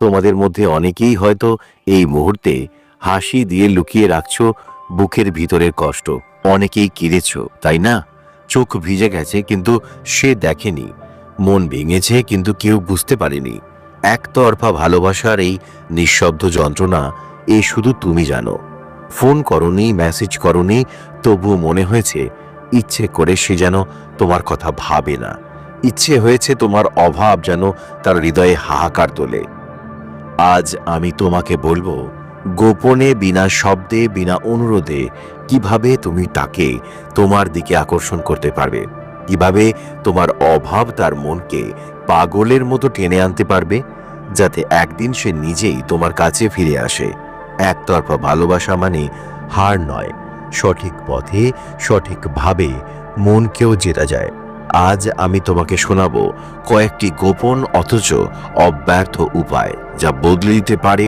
তোমাদের মধ্যে অনেকেই হয়তো এই মুহূর্তে হাসি দিয়ে লুকিয়ে রাখছো বুকের ভিতরের কষ্ট। অনেকেই কেঁদেছ, তাই না? চোখ ভিজে গেছে, কিন্তু সে দেখেনি। মন ভেঙেছে, কিন্তু কেউ বুঝতে পারেনি। একতরফা ভালোবাসার এই নিঃশব্দ যন্ত্রণা, এ শুধু তুমি জানো। ফোন করনি, মেসেজ করনি, তবুও মনে হয়েছে, ইচ্ছে করে সে যেন তোমার কথা ভাবে না। ইচ্ছে হয়েছে তোমার অভাব যেন তার হৃদয়ে হাহাকার তোলে। আজ আমি তোমাকে বলব, গোপনে, বিনা শব্দে, বিনা অনুরোধে কীভাবে তুমি তাকে তোমার দিকে আকর্ষণ করতে পারবে? কীভাবে তোমার অভাব তার মনকে পাগলের মতো টেনে আনতে পারবে? যাতে একদিন সে নিজেই তোমার কাছে ফিরে আসে। একতরফা ভালোবাসা মানে হার নয়, সঠিক পথে, সঠিকভাবে মনকেও জেতা যায়। আজ আমি তোমাকে শোনাবো কয়েকটি গোপন অথচ অব্যর্থ উপায় যা বদলে দিতে পারে।